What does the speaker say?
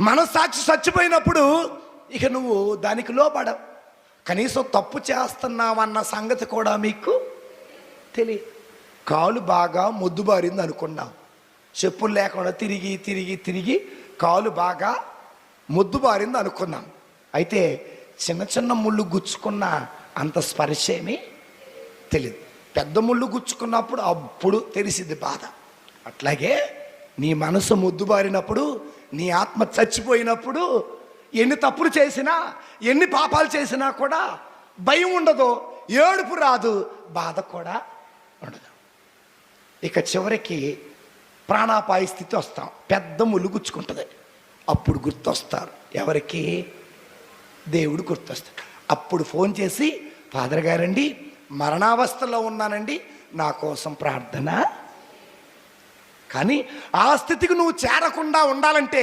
మనస్సాక్షి చచ్చిపోయినప్పుడు ఇక నువ్వు దానికి లోపడవు కనీసం తప్పు చేస్తున్నావన్న సంగతి కూడా మీకు తెలియదు. కాలు బాగా మొద్దుబారింది అనుకున్నాం. చెప్పులు లేకుండా తిరిగి తిరిగి తిరిగి కాలు బాగా మొద్దుబారింది అనుకున్నాం. అయితే చిన్న చిన్న ముళ్ళు గుచ్చుకున్న అంత స్పర్శ ఏమీ తెలియదు పెద్ద ముళ్ళు గుచ్చుకున్నప్పుడు అప్పుడు తెలిసింది బాధ. అట్లాగే నీ మనసు ముద్దుబారినప్పుడు నీ ఆత్మ చచ్చిపోయినప్పుడు ఎన్ని తప్పులు చేసినా ఎన్ని పాపాలు చేసినా కూడా భయం ఉండదు ఏడుపు రాదు బాధ కూడా ఉండదు. ఇక చివరికి ప్రాణాపాయ స్థితి వస్తాం. పెద్ద ములుగుచ్చుకుంటుంది. అప్పుడు గుర్తొస్తారు. ఎవరికి? దేవుడు గుర్తొస్తాడు. అప్పుడు ఫోన్ చేసి ఫాదర్ గారండి మరణావస్థలో ఉన్నానండి నా కోసం ప్రార్థన కానీ ఆ స్థితికి నువ్వు చేరకుండా ఉండాలంటే